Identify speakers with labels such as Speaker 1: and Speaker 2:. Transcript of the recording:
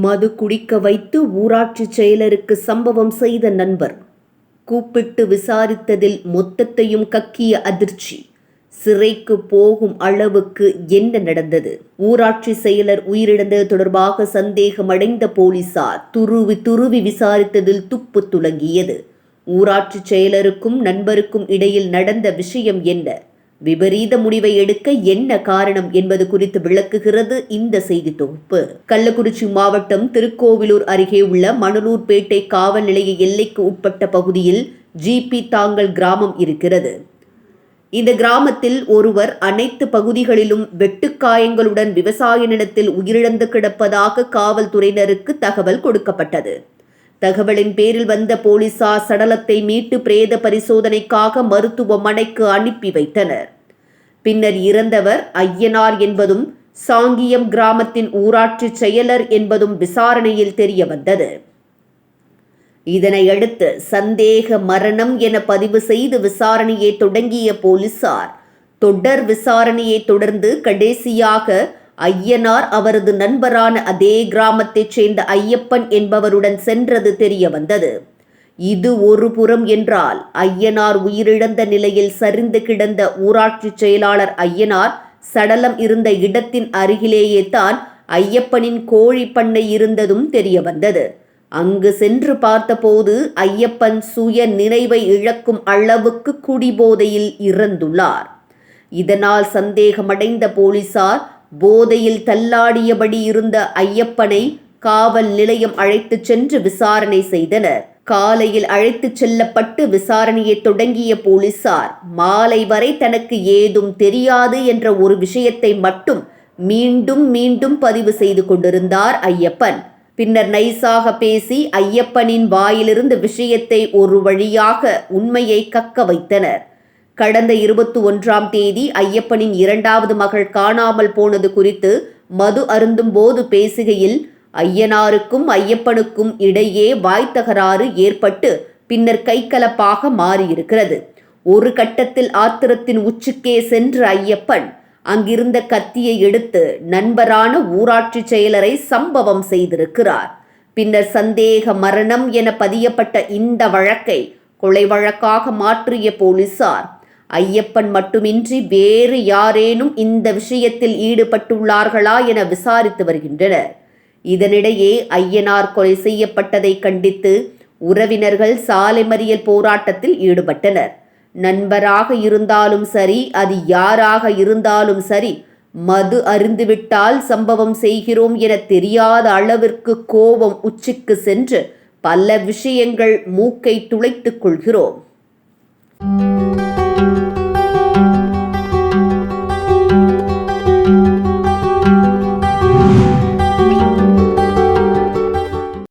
Speaker 1: மது குடிக்க வைத்து ஊராட்சி செயலருக்கு சம்பவம் செய்த நண்பர். கூப்பிட்டு விசாரித்ததில் மொத்தத்தையும் கக்கிய அதிர்ச்சி. சிறைக்கு போகும் அளவுக்கு என்ன நடந்தது? ஊராட்சி செயலர் உயிரிழந்தது தொடர்பாக சந்தேகமடைந்த போலீசார் துருவி துருவி விசாரித்ததில் துப்பு துலங்கியது. ஊராட்சி செயலருக்கும் நண்பருக்கும் இடையில் நடந்த விஷயம் என்ன? விபரீத முடிவை எடுக்க என்ன காரணம் என்பது குறித்து விளக்குகிறது இந்த செய்தி தொகுப்பு. கள்ளக்குறிச்சி மாவட்டம் திருக்கோவிலூர் அருகே உள்ள மணலூர்பேட்டை காவல் நிலைய எல்லைக்கு உட்பட்ட பகுதியில் ஜிபி தாங்கல் கிராமம் இருக்கிறது. இந்த கிராமத்தில் ஒருவர் அனைத்து பகுதிகளிலும் வெட்டுக்காயங்களுடன் விவசாய நிலத்தில் உயிரிழந்து கிடப்பதாக காவல்துறையினருக்கு தகவல் கொடுக்கப்பட்டது. தகவலின் பேரில் வந்த போலீசார் சடலத்தை மீட்டு பிரேத பரிசோதனைக்காக மருத்துவமனைக்கு அனுப்பி வைத்தனர். பின்னர் இறந்தவர் ஐயனார் என்பதும் சாங்கியம் கிராமத்தின் ஊராட்சி செயலர் என்பதும் விசாரணையில் தெரிய வந்தது. இதனையடுத்து சந்தேக மரணம் என பதிவு செய்து விசாரணையை தொடங்கிய போலீசார் தொடர் விசாரணையை தொடர்ந்து கடைசியாக ஐயனார் அவரது நண்பரான அதே கிராமத்தைச் சேர்ந்த ஐயப்பன் என்பவருடன் சென்றது தெரிய வந்தது இது ஒரு புறம் என்றால் ஐயனார் உயிரிழந்த நிலையில் சரிந்து கிடந்த ஊராட்சி செயலாளர் ஐயனார் சடலம் இருந்த இடத்தின் அருகிலேயே தான் ஐயப்பனின் கோழி பண்ணை இருந்ததும் தெரிய வந்தது அங்கு சென்று பார்த்தபோது ஐயப்பன் சுய நினைவை இழக்கும் அளவுக்கு குடிபோதையில் இறந்துள்ளார். இதனால் சந்தேகமடைந்த போலீசார் போதையில் தள்ளாடியபடி இருந்த ஐயப்பனை காவல் நிலையம் அழைத்துச் சென்று விசாரணை செய்தனர். காலையில் அழைத்துச் செல்லப்பட்டு விசாரணையை தொடங்கிய போலீசார் மாலை வரை தனக்கு ஏதும் தெரியாது என்ற ஒரு விஷயத்தை மட்டும் மீண்டும் மீண்டும் பதிவு செய்து கொண்டிருந்தார் ஐயப்பன். பின்னர் நைசாக பேசி ஐயப்பனின் வாயிலிருந்து விஷயத்தை ஒரு வழியாக உண்மையை கக்க வைத்தனர். கடந்த இருபத்தி ஒன்றாம் தேதி ஐயப்பனின் இரண்டாவது மகள் காணாமல் போனது குறித்து மது அருந்தும் போது பேசுகையில் ஐயனாருக்கும் ஐயப்பனுக்கும் இடையே வாய்த்தகராறு ஏற்பட்டு பின்னர் கைகலப்பாக மாறியிருக்கிறது. ஒரு கட்டத்தில் ஆத்திரத்தின் உச்சிக்கே சென்ற ஐயப்பன் அங்கிருந்த கத்தியை எடுத்து நண்பரான ஊராட்சி செயலரை சம்பவம் செய்திருக்கிறார். பின்னர் சந்தேக மரணம் என பதியப்பட்ட இந்த வழக்கை கொலை வழக்காக மாற்றிய போலீசார் ஐயப்பன் மட்டுமின்றி வேறு யாரேனும் இந்த விஷயத்தில் ஈடுபட்டுள்ளார்களா என விசாரித்து வருகின்றனர். இதனிடையே ஐயனார் கொலை செய்யப்பட்டதை கண்டித்து உறவினர்கள் சாலை மறியல் போராட்டத்தில் ஈடுபட்டனர். நண்பராக இருந்தாலும் சரி அது யாராக இருந்தாலும் சரி மது அருந்துவிட்டால் சம்பவம் செய்கிறோம் என தெரியாத அளவிற்கு கோபம் உச்சிக்கு சென்று பல விஷயங்கள் மூக்கை துளைத்துக் கொள்கிறோம்.